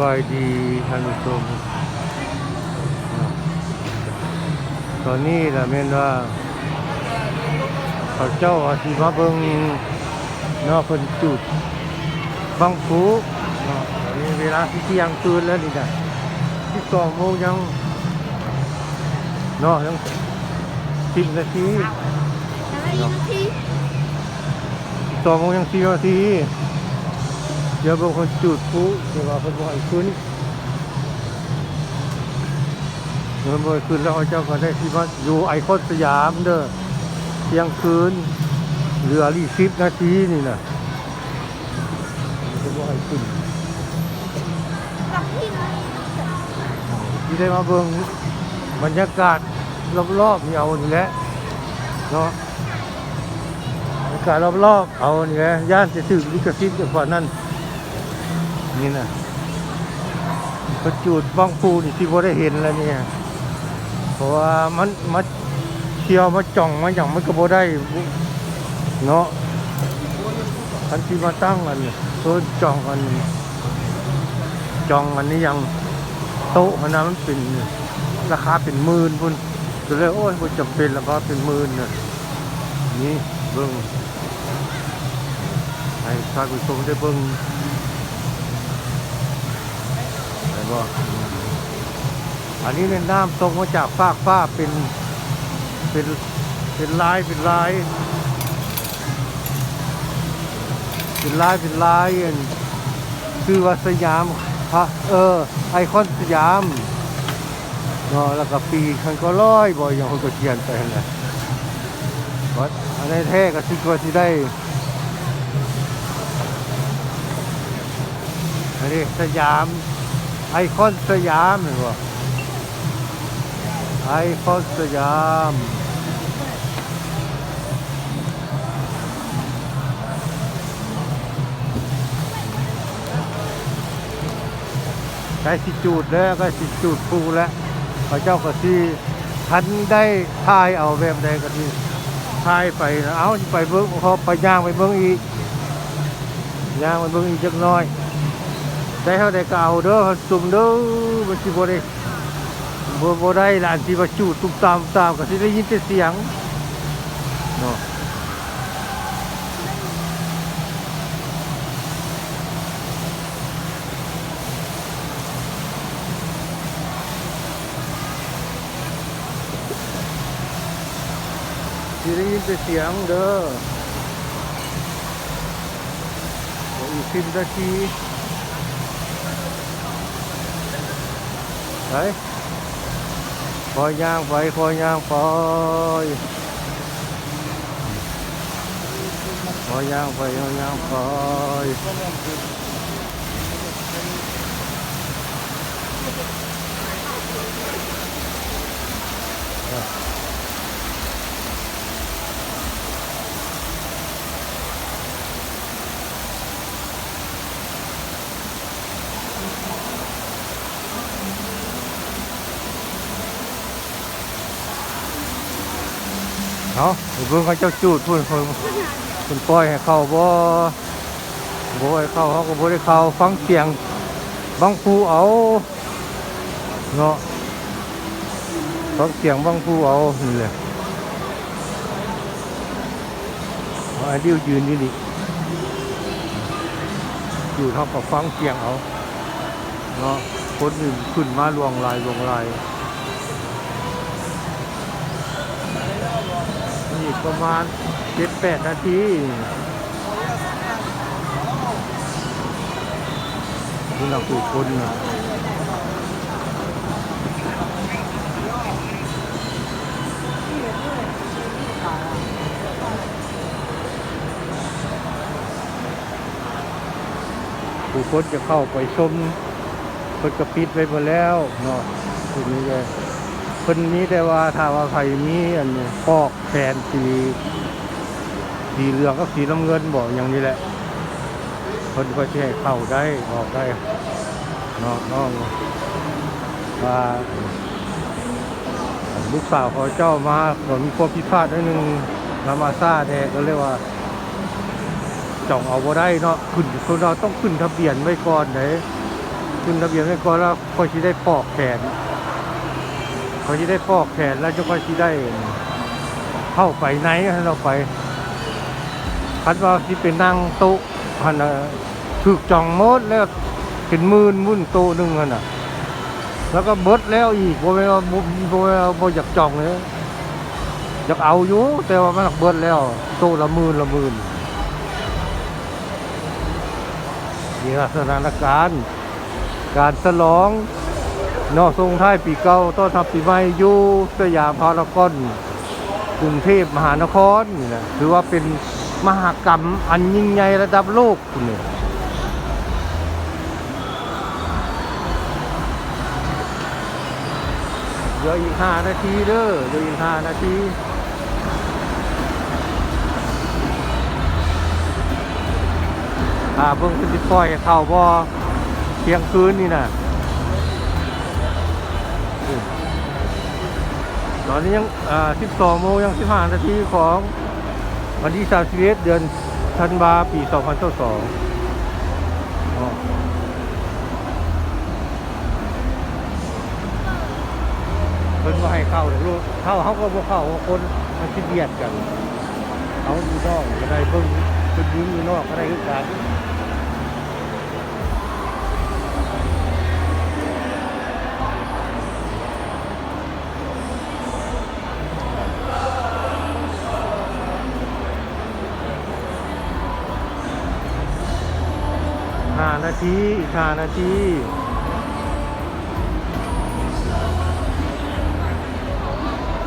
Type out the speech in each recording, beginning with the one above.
บายดีท่านผู้ชมตอนนี้ละเมนว่าเขาเจ้าอาทิมาเบิงเนาะคนจุดบางผูเนาะตอนนี้เวลาที่เที่ยงคืนแล้วนี่นะที่สองโมงยังเนาะยังสิบนาทีแล้วอีกทีสองโมงยังสี่นาที เดี๋ยวบางคนจุดพลุเดี๋ยวว่าคนบ่ให้ขึ้นเมื่อบ่ให้ขึ้นแล้วเขาเจ้าก็ได้ที่ว่าอยู่ไอคอนสยามเด้อเที่ยงคืนเหลือรีสิบนาทีนี่นะคนบ่ให้ขึ้นกับที่ไหนที่ได้มาเบิ่งบรรยากาศรอบๆนี่เอานี่แหละเนาะบรรยากาศรอบๆเอานี่แหละย่านจะถึงลิขสิทธิ์กว่านั้น นี่นะประจูดบ้องปูนี่ที่พอได้เห็นแล้วเนี่ยเพราะว่ามันมาเที่ยวมาจ่องมาอย่างมันก็บ่ได้เนาะทันที่มาตั้งอันนี้โซนจ่องอันนี้จ่องอันนี้ยังโต๊ะมันนะมันเป็นราคาเป็นหมื่นพุ่นก็เลยโอ้ยบ่จำเป็นแล้วก็เป็นหมื่นน่ะนี่เบิ่งให้ทานผู้ชมได้เบิ่งไอ้ บ่อันนี้เนี่ยน้ำตกมาจากฟากฟ้าเป็นเป็นเป็นลายเป็นลายเป็นลายเป็นลายอันคือว่าสยามพระเออ ไอคอนสยามเนาะแล้วก็ปีคันก็ร้อยบ่อย่างคนก็เขียนไปนะวัดอันนี้แท้ก็สิกว่าที่ได้อันนี้สยาม ไอคอนสยามเห็นบ่ไอคอนสยามใกล้สิจูดแล้วใกล้สิจูดปูแล้วพระเจ้าก็ที่ทันได้ทายเอาแบบใดก็ที่ทายไปนะเอาไปเบิ้งเขาไปย่างไปเบิ้งอีกย่างไปเบิ้งอีกจักน้อย ได้เท่าใดก็เอาเด้อเขาซุ่มเด้อมันสิบ่ได้บ่บ่ได้ล่ะอันที่ว่าจูดตุ้มตามตามก็สิได้ยินแต่เสียงเนาะสิได้ยินแต่เสียงเด้อเดี๋ยวอีกสิบนาที ไปคอยย่างไปคอยย่างไปคอยย่างไปคอยย่างไป เอาไปเบิ่งเขาเจ้าจูดพูดคนคนปล่อยให้เข้าบ่บ่ให้เข้าเขาก็บ่ได้เข้าฟังเสียงบางผู้เอาเนาะฟังเสียงบางผู้เอานี่แหละเอาไอ้ดิวยืนนี่ดิอยู่เท่ากับฟังเสียงเอาเนาะคนอื่นขึ้นมาลวงลายลวงลาย อีกประมาณเจ็ดแปดนาทีนี่เราคือคนนะผู้คนจะเข้าไปชมคนกระปิดไปหมดแล้วเนาะทีนี้เลย คนนี้แต่ว่าถ้าว่าใครมีอันนี้พอกแผนสีสีเหลืองกับสีน้ำเงินบอกอย่างนี้แหละคนก็จะให้เข้าได้ออกได้นอกนอกว่าลูกสาวขอเจ้ามาก็มีความผิดพลาดนิดนึงนามาซาแดก็เรียกว่าจ่องเอาบ่ได้เนาะขึ้นคนเราต้องขึ้นทะเบียนไว้ก่อนไหนขึ้นทะเบียนไว้ก่อนแล้วค่อยสิได้ปอกแขน ค่อยสิได้ปอกแขนแล้วจะค่อยสิได้เข้าไปไหนเราไปคัดว่าที่เป็นนั่งโต๊ะหันถูกจองมดแล้วเป็นหมื่นมุ่นโต๊ะหนึ่งหันน่ะ แล้วก็เบิดแล้วอีกบ่แม่ว่าบ่บ่แม่นว่าบ่อยากจองเลยอยากเอาอยู่แต่ว่ามันเบิดแล้วโต๊ะละหมื่นละหมื่นนี่ล่ะสถานการณ์การฉลอง นอกทรงท้ายปีเก่าต้อนรับปีใหม่อยู่สยามพารากอนกรุงเทพมหานครนี่นะถือว่าเป็นมหากรรมอันยิ่งใหญ่ระดับโลกคุณเนี่ยเหลืออีกห้านาทีเด้อเหลืออีกห้านาทีอ่าเพิ่งจะปล่อยเข้าบ่เที่ยงคืนนี่นะ ตอนนี้ยังอ่า12โมงยัง15นาทีของวันที่31เดือนธันวาปี 2022เพิ่นว่าให้เข้าเดี๋ยวลูกเข้าเขาก็บ่เข้าคนมันสิเบียดกันเขาอยู่นอกก็ได้เบิ่งเพิ่นยิงอยู่นอกก็ได้คือกัน ทีอีกห้านาที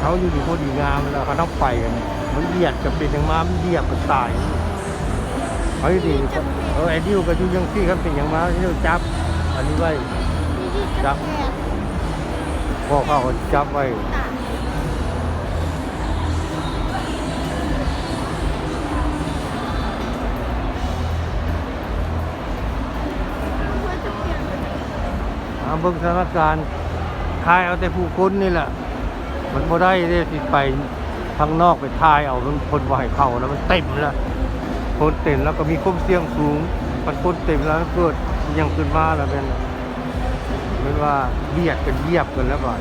เขาอยู่ดีโคตรดีงามแล้วเขาต้องไปกันมันเหยียดกับเป็นอย่างมามันเหยียบกับตายเขาอยู่ดีเออไอ้ดิวกับยูยังซี่ครับเป็นอย่างมาที่เราจับ อันนี้ไว้มีที่จับแขนพ่อเขาก็จับไว้ เบิ่งสถานการณ์ทายเอาแต่ผู้คนนี่แหละมันพอได้ได้สิไปทางนอกไปทายเอามันคนว่าให้เข้าแล้วมันเต็มแล้วคนเต็มแล้วก็มีความเสี่ยงสูงมันคนเต็มแล้วเกิดยังขึ้นมาแล้วเป็นเป็นว่าเบียดกันเยียบกันแล้วบ่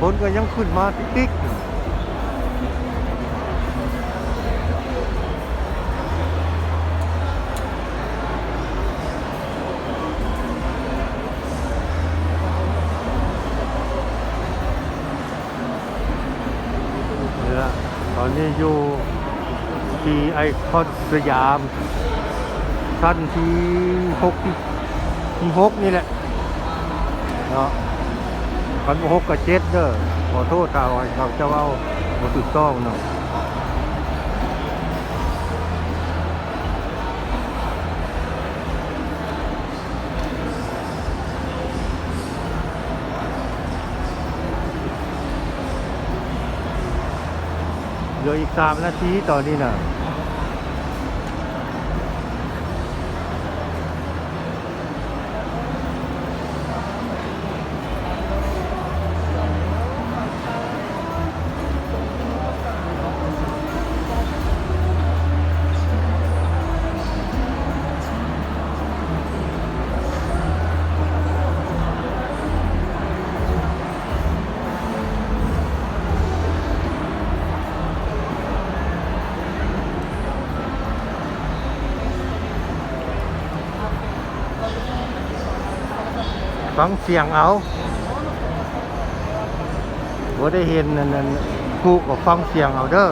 คนก็ยังขึ้นมาติ๊กๆ นี้อยู่ที่ไอคอนสยามชั้นที่หกที่หกนี่แหละเนาะคันหกกับเจ็ดเด้อขอโทษถ้าว่าเขาจะเอาบ่ถูกต้องเนาะ เหลืออีกสามนาทีตอนนี้นะ ฟังเสียงเอาบ่ได้เห็นนั่นนั่นกูก็ฟังเสียงเอาเด้อ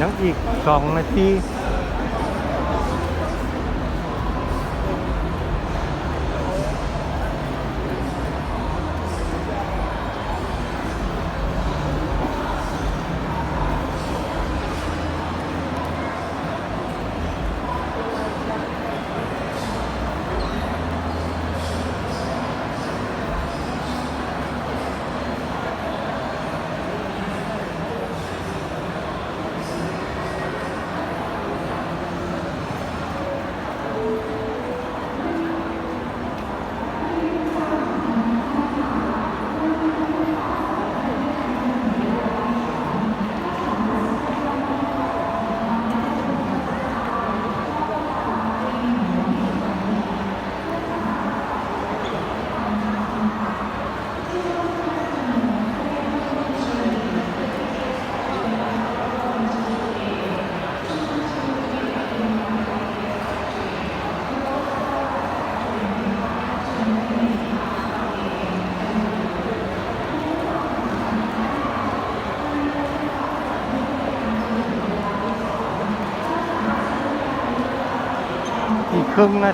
ยังอีกสองนาที รึ่งน